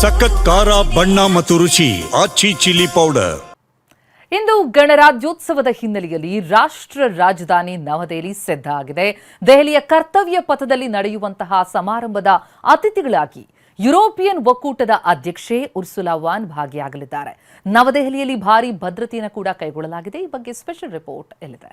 ಸಖತ್ ಖಾರ, ಬಣ್ಣ ಮತ್ತು ರುಚಿ, ಆಚಿ ಚಿಲ್ಲಿ ಪೌಡರ್. ಇಂದು ಗಣರಾಜ್ಯೋತ್ಸವದ ಹಿನ್ನೆಲೆಯಲ್ಲಿ ರಾಷ್ಟ್ರ ರಾಜಧಾನಿ ನವದೆಹಲಿ ಸಿದ್ಧ ಆಗಿದೆ. ದೆಹಲಿಯ ಕರ್ತವ್ಯ ಪಥದಲ್ಲಿ ನಡೆಯುವಂತಹ ಸಮಾರಂಭದ ಅತಿಥಿಗಳಾಗಿ ಯುರೋಪಿಯನ್ ಒಕ್ಕೂಟದ ಅಧ್ಯಕ್ಷೆ ಉರ್ಸುಲಾ ವಾನ್ ಭಾಗಿಯಾಗಲಿದ್ದಾರೆ. ನವದೆಹಲಿಯಲ್ಲಿ ಭಾರಿ ಭದ್ರತೆಯನ್ನು ಕೂಡ ಕೈಗೊಳ್ಳಲಾಗಿದೆ. ಈ ಬಗ್ಗೆ ಸ್ಪೆಷಲ್ ರಿಪೋರ್ಟ್ ಎಲ್ಲಿದೆ?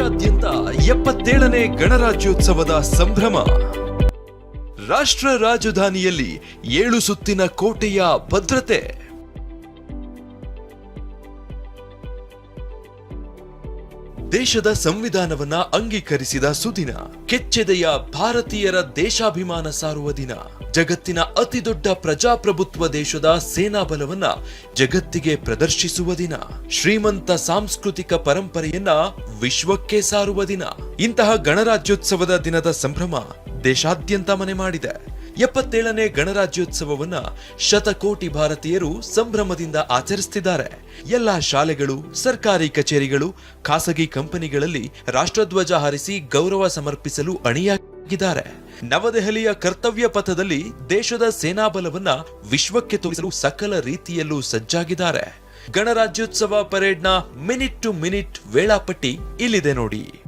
ದೇಶಾದ್ಯಂತ ಎಪ್ಪತ್ತೇಳನೇ ಗಣರಾಜ್ಯೋತ್ಸವದ ಸಂಭ್ರಮ. ರಾಷ್ಟ್ರ ರಾಜಧಾನಿಯಲ್ಲಿ ಏಳು ಸುತ್ತಿನ ಕೋಟೆಯ ಭದ್ರತೆ. ದೇಶದ ಸಂವಿಧಾನವನ್ನ ಅಂಗೀಕರಿಸಿದ ಸುದಿನ, ಕೆಚ್ಚೆದೆಯ ಭಾರತೀಯರ ದೇಶಾಭಿಮಾನ ಸಾರುವ ದಿನ. ಜಗತ್ತಿನ ಅತಿದೊಡ್ಡ ಪ್ರಜಾಪ್ರಭುತ್ವ ದೇಶದ ಸೇನಾ ಬಲವನ್ನ ಜಗತ್ತಿಗೆ ಪ್ರದರ್ಶಿಸುವ ದಿನ. ಶ್ರೀಮಂತ ಸಾಂಸ್ಕೃತಿಕ ಪರಂಪರೆಯನ್ನ ವಿಶ್ವಕ್ಕೆ ಸಾರುವ ದಿನ. ಇಂತಹ ಗಣರಾಜ್ಯೋತ್ಸವದ ದಿನದ ಸಂಭ್ರಮ ದೇಶಾದ್ಯಂತ ಮನೆ ಮಾಡಿದೆ. ಎಪ್ಪತ್ತೇಳನೇ ಗಣರಾಜ್ಯೋತ್ಸವವನ್ನ ಶತಕೋಟಿ ಭಾರತೀಯರು ಸಂಭ್ರಮದಿಂದ ಆಚರಿಸುತ್ತಿದ್ದಾರೆ ಎಲ್ಲಾ ಶಾಲೆಗಳು, ಸರ್ಕಾರಿ ಕಚೇರಿಗಳು, ಖಾಸಗಿ ಕಂಪನಿಗಳಲ್ಲಿ ರಾಷ್ಟ್ರಧ್ವಜ ಹಾರಿಸಿ ಗೌರವ ಸಮರ್ಪಿಸಲು ಅಣಿಯಾಗಿದ್ದಾರೆ. ನವದೆಹಲಿಯ ಕರ್ತವ್ಯ ಪಥದಲ್ಲಿ ದೇಶದ ಸೇನಾಬಲವನ್ನ ವಿಶ್ವಕ್ಕೆ ತೋರಿಸಲು ಸಕಲ ರೀತಿಯಲ್ಲೂ ಸಜ್ಜಾಗಿದ್ದಾರೆ. ಗಣರಾಜ್ಯೋತ್ಸವ ಪರೇಡ್ನ ಮಿನಿಟ್ ಟು ಮಿನಿಟ್ ವೇಳಾಪಟ್ಟಿ ಇಲ್ಲಿದೆ ನೋಡಿ.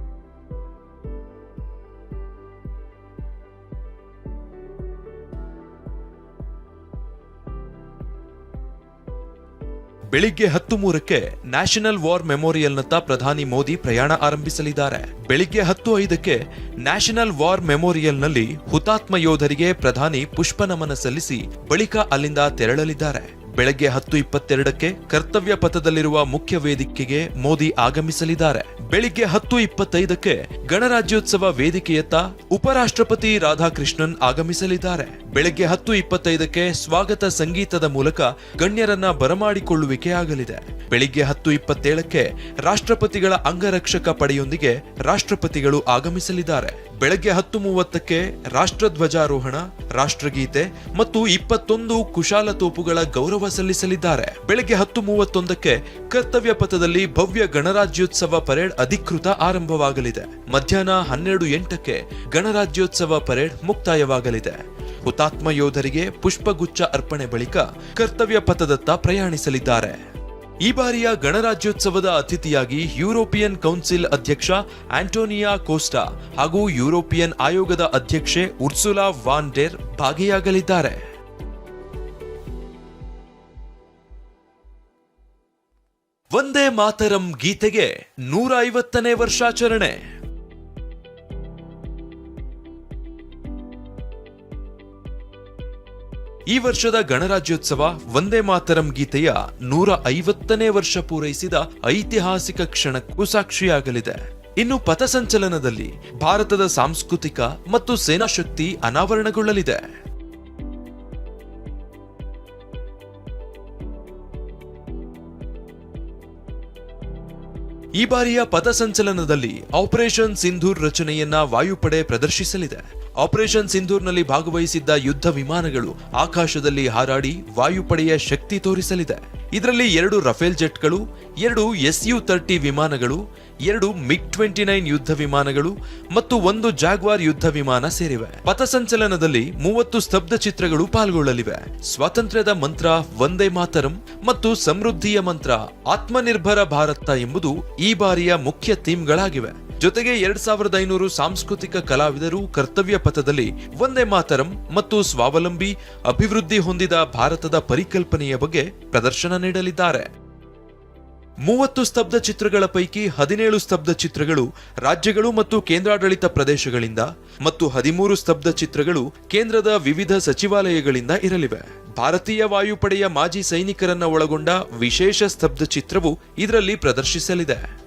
ಬೆಳಿಗ್ಗೆ ಹತ್ತು ಮೂರಕ್ಕೆ ನ್ಯಾಷನಲ್ ವಾರ್ ಮೆಮೋರಿಯಲ್ನತ್ತ ಪ್ರಧಾನಿ ಮೋದಿ ಪ್ರಯಾಣ ಆರಂಭಿಸಲಿದ್ದಾರೆ. ಬೆಳಿಗ್ಗೆ ಹತ್ತು ಐದಕ್ಕೆ ನ್ಯಾಷನಲ್ ವಾರ್ ಮೆಮೋರಿಯಲ್ನಲ್ಲಿ ಹುತಾತ್ಮ ಯೋಧರಿಗೆ ಪ್ರಧಾನಿ ಪುಷ್ಪ ನಮನ ಸಲ್ಲಿಸಿ ಬಳಿಕ ಅಲ್ಲಿಂದ ತೆರಳಲಿದ್ದಾರೆ. ಬೆಳಗ್ಗೆ ಹತ್ತು ಇಪ್ಪತ್ತೆರಡಕ್ಕೆ ಕರ್ತವ್ಯ ಪಥದಲ್ಲಿರುವ ಮುಖ್ಯ ವೇದಿಕೆಗೆ ಮೋದಿ ಆಗಮಿಸಲಿದ್ದಾರೆ. ಬೆಳಿಗ್ಗೆ ಹತ್ತು ಇಪ್ಪತ್ತೈದಕ್ಕೆ ಗಣರಾಜ್ಯೋತ್ಸವ ವೇದಿಕೆಯತ್ತ ಉಪರಾಷ್ಟ್ರಪತಿ ರಾಧಾಕೃಷ್ಣನ್ ಆಗಮಿಸಲಿದ್ದಾರೆ. ಬೆಳಗ್ಗೆ ಹತ್ತು ಇಪ್ಪತ್ತೈದಕ್ಕೆ ಸ್ವಾಗತ ಸಂಗೀತದ ಮೂಲಕ ಗಣ್ಯರನ್ನ ಬರಮಾಡಿಕೊಳ್ಳುವಿಕೆ ಆಗಲಿದೆ. ಬೆಳಿಗ್ಗೆ ಹತ್ತು ಇಪ್ಪತ್ತೇಳಕ್ಕೆ ರಾಷ್ಟ್ರಪತಿಗಳ ಅಂಗರಕ್ಷಕ ಪಡೆಯೊಂದಿಗೆ ರಾಷ್ಟ್ರಪತಿಗಳು ಆಗಮಿಸಲಿದ್ದಾರೆ. ಬೆಳಗ್ಗೆ ಹತ್ತು ಮೂವತ್ತಕ್ಕೆ ರಾಷ್ಟ್ರಧ್ವಜಾರೋಹಣ ರಾಷ್ಟ್ರಗೀತೆ ಮತ್ತು ಇಪ್ಪತ್ತೊಂದು ಕುಶಾಲ ತೋಪುಗಳ ಗೌರವ ಸಲ್ಲಿಸಲಿದ್ದಾರೆ. ಬೆಳಗ್ಗೆ ಹತ್ತು ಮೂವತ್ತೊಂದಕ್ಕೆ ಕರ್ತವ್ಯ ಪಥದಲ್ಲಿ ಭವ್ಯ ಗಣರಾಜ್ಯೋತ್ಸವ ಪರೇಡ್ ಅಧಿಕೃತ ಆರಂಭವಾಗಲಿದೆ. ಮಧ್ಯಾಹ್ನ ಹನ್ನೆರಡು ಎಂಟಕ್ಕೆ ಗಣರಾಜ್ಯೋತ್ಸವ ಪರೇಡ್ ಮುಕ್ತಾಯವಾಗಲಿದೆ. ಹುತಾತ್ಮ ಯೋಧರಿಗೆ ಪುಷ್ಪಗುಚ್ಛ ಅರ್ಪಣೆ ಬಳಿಕ ಕರ್ತವ್ಯ ಪಥದತ್ತ ಪ್ರಯಾಣಿಸಲಿದ್ದಾರೆ. ಈ ಬಾರಿಯ ಗಣರಾಜ್ಯೋತ್ಸವದ ಅತಿಥಿಯಾಗಿ ಯುರೋಪಿಯನ್ ಕೌನ್ಸಿಲ್ ಅಧ್ಯಕ್ಷ ಆಂಟೋನಿಯಾ ಕೋಸ್ಟಾ ಹಾಗೂ ಯುರೋಪಿಯನ್ ಆಯೋಗದ ಅಧ್ಯಕ್ಷೆ ಉರ್ಸುಲಾ ವಾನ್ ಡೆರ್ ಭಾಗಿಯಾಗಲಿದ್ದಾರೆ. ವಂದೇ ಮಾತರಂ ಗೀತೆಗೆ ನೂರ ಐವತ್ತನೇ ವರ್ಷಾಚರಣೆ. ಈ ವರ್ಷದ ಗಣರಾಜ್ಯೋತ್ಸವ ವಂದೇ ಮಾತರಂ ಗೀತೆಯ ನೂರ ಐವತ್ತನೇ ವರ್ಷ ಪೂರೈಸಿದ ಐತಿಹಾಸಿಕ ಕ್ಷಣಕ್ಕೂ ಸಾಕ್ಷಿಯಾಗಲಿದೆ. ಇನ್ನು ಪಥಸಂಚಲನದಲ್ಲಿ ಭಾರತದ ಸಾಂಸ್ಕೃತಿಕ ಮತ್ತು ಸೇನಾ ಶಕ್ತಿ ಅನಾವರಣಗೊಳ್ಳಲಿದೆ. ಈ ಬಾರಿಯ ಪಥಸಂಚಲನದಲ್ಲಿ ಆಪರೇಷನ್ ಸಿಂಧೂರ್ ರಚನೆಯನ್ನ ವಾಯುಪಡೆ ಪ್ರದರ್ಶಿಸಲಿದೆ. ಆಪರೇಷನ್ ಸಿಂಧೂರ್ನಲ್ಲಿ ಭಾಗವಹಿಸಿದ್ದ ಯುದ್ಧ ವಿಮಾನಗಳು ಆಕಾಶದಲ್ಲಿ ಹಾರಾಡಿ ವಾಯುಪಡೆಯ ಶಕ್ತಿ ತೋರಿಸಲಿದೆ. ಇದರಲ್ಲಿ ಎರಡು ರಫೇಲ್ ಜೆಟ್ಗಳು, ಎರಡು ಎಸ್ ಯು ತರ್ಟಿ ವಿಮಾನಗಳು, ಎರಡು ಮಿಗ್ ಟ್ವೆಂಟಿ ನೈನ್ ಯುದ್ಧ ವಿಮಾನಗಳು ಮತ್ತು ಒಂದು ಜಾಗ್ವಾರ್ ಯುದ್ಧ ವಿಮಾನ ಸೇರಿವೆ. ಪಥಸಂಚಲನದಲ್ಲಿ ಮೂವತ್ತು ಸ್ತಬ್ಧ ಚಿತ್ರಗಳು ಪಾಲ್ಗೊಳ್ಳಲಿವೆ. ಸ್ವಾತಂತ್ರ್ಯದ ಮಂತ್ರ ವಂದೇ ಮಾತರಂ ಮತ್ತು ಸಮೃದ್ಧಿಯ ಮಂತ್ರ ಆತ್ಮನಿರ್ಭರ ಭಾರತ ಎಂಬುದು ಈ ಬಾರಿಯ ಮುಖ್ಯ ಥೀಮ್ಗಳಾಗಿವೆ. ಜೊತೆಗೆ ಎರಡ್ ಸಾವಿರದ ಐನೂರು ಸಾಂಸ್ಕೃತಿಕ ಕಲಾವಿದರು ಕರ್ತವ್ಯ ಪಥದಲ್ಲಿ ವಂದೇ ಮಾತರಂ ಮತ್ತು ಸ್ವಾವಲಂಬಿ ಅಭಿವೃದ್ಧಿ ಹೊಂದಿದ ಭಾರತದ ಪರಿಕಲ್ಪನೆಯ ಬಗ್ಗೆ ಪ್ರದರ್ಶನ ನೀಡಲಿದ್ದಾರೆ. ಮೂವತ್ತು ಸ್ತಬ್ಧ ಚಿತ್ರಗಳ ಪೈಕಿ ಹದಿನೇಳು ಸ್ತಬ್ಧ ಚಿತ್ರಗಳು ರಾಜ್ಯಗಳು ಮತ್ತು ಕೇಂದ್ರಾಡಳಿತ ಪ್ರದೇಶಗಳಿಂದ ಮತ್ತು ಹದಿಮೂರು ಸ್ತಬ್ಧ ಚಿತ್ರಗಳು ಕೇಂದ್ರದ ವಿವಿಧ ಸಚಿವಾಲಯಗಳಿಂದ ಇರಲಿವೆ. ಭಾರತೀಯ ವಾಯುಪಡೆಯ ಮಾಜಿ ಸೈನಿಕರನ್ನ ಒಳಗೊಂಡ ವಿಶೇಷ ಸ್ತಬ್ಧ ಚಿತ್ರವು ಇದರಲ್ಲಿ ಪ್ರದರ್ಶಿಸಲಿದೆ.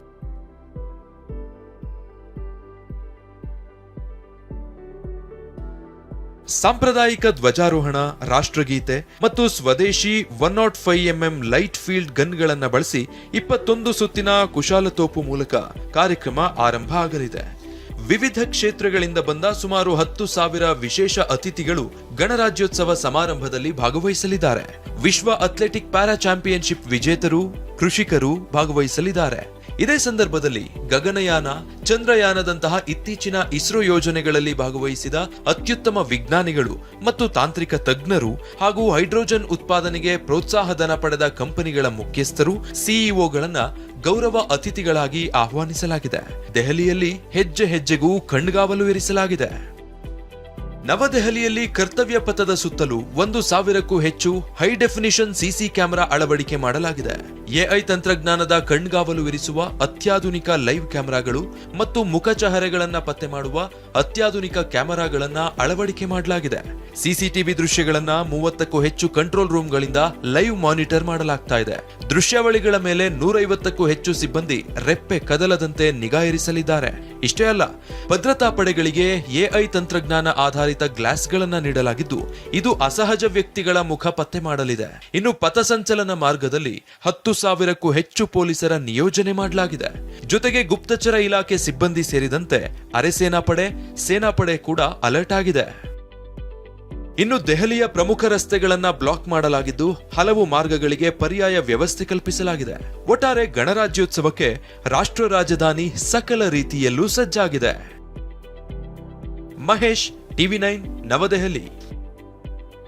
ಸಾಂಪ್ರದಾಯಿಕ ಧ್ವಜಾರೋಹಣ, ರಾಷ್ಟ್ರಗೀತೆ ಮತ್ತು ಸ್ವದೇಶಿ one naught five mm light field ಗನ್ಗಳನ್ನು ಬಳಸಿ ಇಪ್ಪತ್ತೊಂದು ಸುತ್ತಿನ ಕುಶಾಲತೋಪು ಮೂಲಕ ಕಾರ್ಯಕ್ರಮ ಆರಂಭ ಆಗಲಿದೆ. ವಿವಿಧ ಕ್ಷೇತ್ರಗಳಿಂದ ಬಂದ ಸುಮಾರು ಹತ್ತು ಸಾವಿರ ವಿಶೇಷ ಅತಿಥಿಗಳು ಗಣರಾಜ್ಯೋತ್ಸವ ಸಮಾರಂಭದಲ್ಲಿ ಭಾಗವಹಿಸಲಿದ್ದಾರೆ. ವಿಶ್ವ ಅಥ್ಲೆಟಿಕ್ ಪ್ಯಾರಾ ಚಾಂಪಿಯನ್ಶಿಪ್ ವಿಜೇತರು, ಕೃಷಿಕರು ಭಾಗವಹಿಸಲಿದ್ದಾರೆ. ಇದೇ ಸಂದರ್ಭದಲ್ಲಿ ಗಗನಯಾನ, ಚಂದ್ರಯಾನದಂತಹ ಇತ್ತೀಚಿನ ಇಸ್ರೋ ಯೋಜನೆಗಳಲ್ಲಿ ಭಾಗವಹಿಸಿದ ಅತ್ಯುತ್ತಮ ವಿಜ್ಞಾನಿಗಳು ಮತ್ತು ತಾಂತ್ರಿಕ ತಜ್ಞರು ಹಾಗೂ ಹೈಡ್ರೋಜನ್ ಉತ್ಪಾದನೆಗೆ ಪ್ರೋತ್ಸಾಹಧನ ಪಡೆದ ಕಂಪನಿಗಳ ಮುಖ್ಯಸ್ಥರು, ಸಿಇಒಗಳನ್ನ ಗೌರವ ಅತಿಥಿಗಳಾಗಿ ಆಹ್ವಾನಿಸಲಾಗಿದೆ. ದೆಹಲಿಯಲ್ಲಿ ಹೆಜ್ಜೆ ಹೆಜ್ಜೆಗೂ ಕಣ್ಗಾವಲು ಇರಿಸಲಾಗಿದೆ. ನವದೆಹಲಿಯಲ್ಲಿ ಕರ್ತವ್ಯ ಪಥದ ಸುತ್ತಲೂ ಒಂದು ಸಾವಿರಕ್ಕೂ ಹೆಚ್ಚು ಹೈ ಡೆಫಿನಿಷನ್ ಸಿಸಿ ಕ್ಯಾಮೆರಾ ಅಳವಡಿಕೆ ಮಾಡಲಾಗಿದೆ. ಎಐ ತಂತ್ರಜ್ಞಾನದ ಕಣ್ಗಾವಲು ಇರಿಸುವ ಅತ್ಯಾಧುನಿಕ ಲೈವ್ ಕ್ಯಾಮೆರಾಗಳು ಮತ್ತು ಮುಖಚಹರೆಗಳನ್ನ ಪತ್ತೆ ಮಾಡುವ ಅತ್ಯಾಧುನಿಕ ಕ್ಯಾಮೆರಾಗಳನ್ನ ಅಳವಡಿಕೆ ಮಾಡಲಾಗಿದೆ. ಸಿಸಿಟಿವಿ ದೃಶ್ಯಗಳನ್ನ ಮೂವತ್ತಕ್ಕೂ ಹೆಚ್ಚು ಕಂಟ್ರೋಲ್ ರೂಮ್ಗಳಿಂದ ಲೈವ್ ಮಾನಿಟರ್ ಮಾಡಲಾಗ್ತಾ ಇದೆ. ದೃಶ್ಯಾವಳಿಗಳ ಮೇಲೆ ನೂರೈವತ್ತಕ್ಕೂ ಹೆಚ್ಚು ಸಿಬ್ಬಂದಿ ರೆಪ್ಪೆ ಕದಲದಂತೆ ನಿಗಾ ಇರಿಸಲಿದ್ದಾರೆ. ಇಷ್ಟೇ ಅಲ್ಲ, ಭದ್ರತಾ ಪಡೆಗಳಿಗೆ ಎಐ ತಂತ್ರಜ್ಞಾನ ಆಧಾರಿತ ಗ್ಲಾಸ್ಗಳನ್ನು ನೀಡಲಾಗಿದ್ದು, ಇದು ಅಸಹಜ ವ್ಯಕ್ತಿಗಳ ಮುಖ ಪತ್ತೆ ಮಾಡಲಿದೆ. ಇನ್ನು ಪಥಸಂಚಲನ ಮಾರ್ಗದಲ್ಲಿ ಹತ್ತು ಸಾವಿರಕ್ಕೂ ಹೆಚ್ಚು ಪೊಲೀಸರ ನಿಯೋಜನೆ ಮಾಡಲಾಗಿದೆ. ಜೊತೆಗೆ ಗುಪ್ತಚರ ಇಲಾಖೆ ಸಿಬ್ಬಂದಿ ಸೇರಿದಂತೆ ಅರೆಸೇನಾ ಪಡೆ ಸೇನಾಪಡೆ ಕೂಡ ಅಲರ್ಟ್ ಆಗಿದೆ. ಇನ್ನು ದೆಹಲಿಯ ಪ್ರಮುಖ ರಸ್ತೆಗಳನ್ನ ಬ್ಲಾಕ್ ಮಾಡಲಾಗಿದ್ದು ಹಲವು ಮಾರ್ಗಗಳಿಗೆ ಪರ್ಯಾಯ ವ್ಯವಸ್ಥೆ ಕಲ್ಪಿಸಲಾಗಿದೆ. ಒಟ್ಟಾರೆ ಗಣರಾಜ್ಯೋತ್ಸವಕ್ಕೆ ರಾಷ್ಟ್ರ ರಾಜಧಾನಿ ಸಕಲ ರೀತಿಯಲ್ಲೂ ಸಜ್ಜಾಗಿದೆ. Mahesh, TV nine, New Delhi.